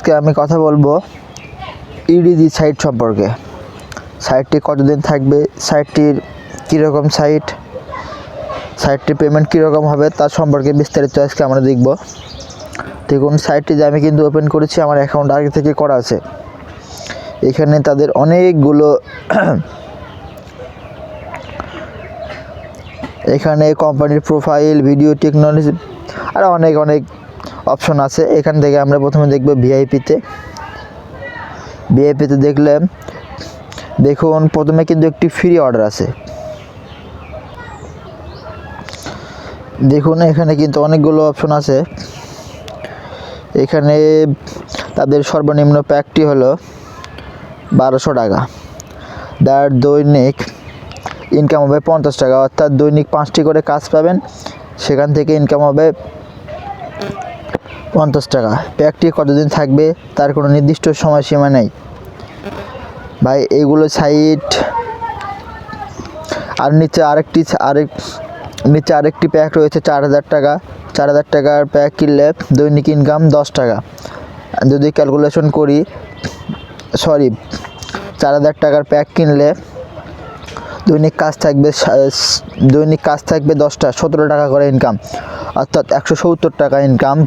আজকে আমি কথা বলব ইডিজি সাইট সম্পর্কে। সাইটটি কতদিন থাকবে? সাইটটির কীরকম সাইট সাইটটির পেমেন্ট কীরকম হবে? তার সম্পর্কে বিস্তারিত আজকে আমরা দেখব। দেখুন সাইটটি যে আমি কিন্তু ওপেন করেছি, আমার অ্যাকাউন্ট আগে থেকে করা আছে। এখানে তাদের অনেকগুলো এখানে কোম্পানির প্রোফাইল ভিডিও টেকনোলজি আর অনেক অনেক অপশন আছে। এখান থেকে আমরা প্রথমে দেখব ভিআইপিতে ভিআইপিতে দেখলে দেখুন, প্রথমে কিন্তু একটি ফ্রি অর্ডার আছে। দেখুন, এখানে কিন্তু অনেকগুলো অপশন আছে। এখানে তাদের সর্বনিম্ন প্যাকটি হলো বারোশো টাকা। যার দৈনিক ইনকাম হবে পঞ্চাশ টাকা। অর্থাৎ দৈনিক পাঁচটি করে কাজ পাবেন। সেখান থেকে ইনকাম হবে পঞ্চাশ টাকা। প্যাকটি কতদিন থাকবে তার কোনো নির্দিষ্ট সময়সীমা নেই। ভাই, এইগুলো সাইট আর নিচে আরেকটি আরেক নিচে আরেকটি প্যাক রয়েছে চার হাজার টাকা। চার হাজার টাকার প্যাক কিনলে দৈনিক ইনকাম দশ টাকা। যদি ক্যালকুলেশন করি সরি চার হাজার টাকার প্যাক কিনলে দৈনিক কাজ থাকবে দৈনিক কাজ থাকবে দশটা সতেরো টাকা করে ইনকাম অর্থাৎ একশো সত্তর টাকা ইনকাম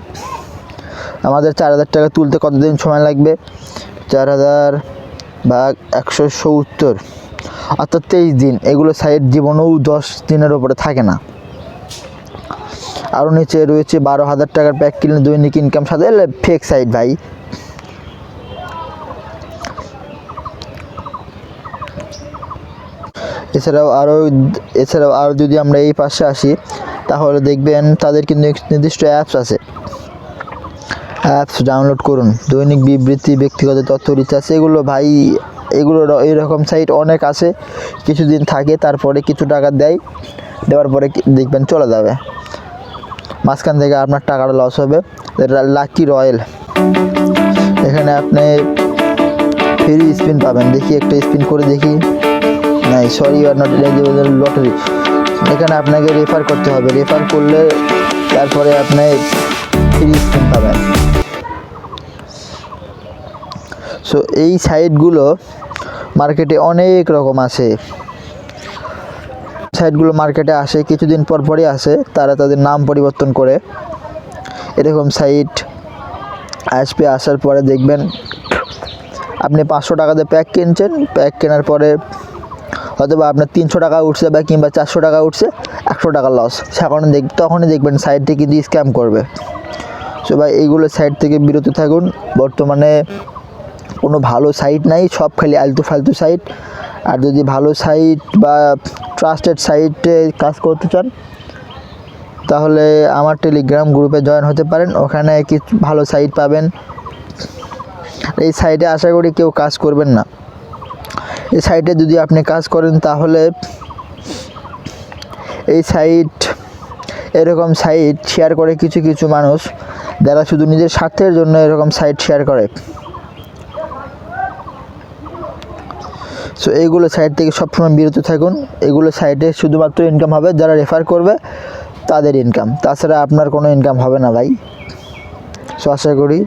আমাদের চার হাজার টাকা তুলতে কতদিন সময় লাগবে? চার হাজার ভাগ একশো সত্তর। অর্থাৎ তেইশ দিন। এগুলো সাইড জীবনেও দশ দিনের ওপরে থাকে না। আরও নিচে রয়েছে বারো হাজার টাকার প্যাক কিনলে দৈনিক ইনকাম সাথে। ফেক সাইট ভাই। এছাড়াও আরও এছাড়াও আরও যদি আমরা এই পাশে আসি, তাহলে দেখবেন তাদের কিন্তু নির্দিষ্ট অ্যাপস আছে। অ্যাপস ডাউনলোড করুন। দৈনিক বিবৃতি, ব্যক্তিগত তথ্য রিচার্জ এগুলো ভাই, এগুলো এরকম সাইট অনেক আছে। কিছুদিন থাকে, তারপরে কিছু টাকা দেয়, দেওয়ার পরে দেখবেন চলে যাবে। মাঝখান থেকে আপনার টাকাটা লস হবে। লাকি রয়্যাল এখানে আপনি ফ্রি স্পিন পাবেন। দেখি একটা স্পিন করে দেখি। নাই সরি আর নট লটারি এখানে আপনাকে রেফার করতে হবে। রেফার করলে তারপরে আপনি সো এই সাইটগুলো মার্কেটে অনেক রকম আছে। সাইটগুলো মার্কেটে আসে, কিছুদিন পর পরই আসে, তারা তাদের নাম পরিবর্তন করে। এরকম সাইট আসবে, আসার পরে দেখবেন আপনি পাঁচশো টাকাতে প্যাক কিনছেন, প্যাক কেনার পরে হয়তো বা আপনার তিনশো টাকা উঠছে বা কিংবা চারশো টাকা উঠছে, একশো টাকা লস সেখন দেখ, তখনই দেখবেন সাইটটি কিন্তু স্ক্যাম করবে। সো ভাই, এইগুলো সাইট থেকে বিরত থাকুন। বর্তমানে কোনো ভালো সাইট নাই, সব খালি আলতু ফালতু সাইট আর যদি ভালো সাইট বা ট্রাস্টেড সাইটে কাজ করতে চান, তাহলে আমার টেলিগ্রাম গ্রুপে জয়েন হতে পারেন। ওখানে কিছু ভালো সাইট পাবেন। এই সাইটে আশা করি কেউ কাজ করবেন না। এই সাইটে যদি আপনি কাজ করেন, তাহলে এই সাইট এরকম সাইট শেয়ার করে কিছু কিছু মানুষ যারা শুধু নিজের স্বার্থের জন্য এরকম সাইট শেয়ার করে। সো এইগুলো সাইট থেকে সবসময় বিরত থাকুন। এগুলো সাইটে শুধুমাত্র ইনকাম হবে, যারা রেফার করবে তাদের ইনকাম তাছাড়া আপনার কোনো ইনকাম হবে না ভাই। সো আশা করি